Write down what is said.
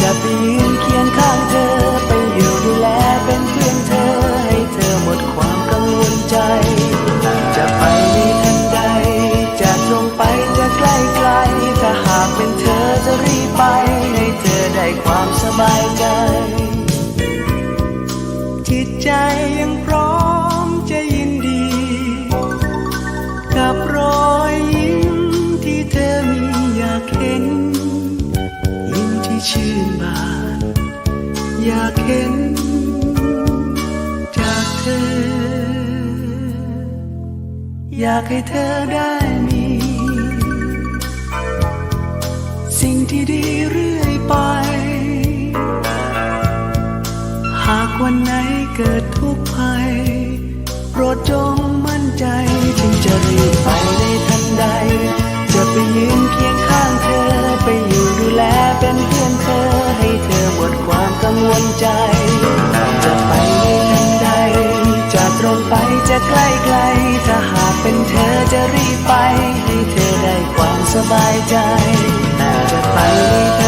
จะไปยืนเคียงข้างเธอ ไปอยู่ดูแลเป็นเพื่อนเธอ ให้เธอหมดความกังวลใจ จะไปในทันใด จะตรงไปจะใกล้ไกลถ้าหากเป็นเธอจะรีบไป ให้เธอได้ความสบายใจ อยากเห็นจากเธอ อยากให้เธอได้มี สิ่งที่ดีเรื่อยไป หากวันไหนเกิด จะใกล้ไกล ถ้าหากเป็นเธอจะรีบไป ให้เธอได้ความสบายใจจะไปในทันใด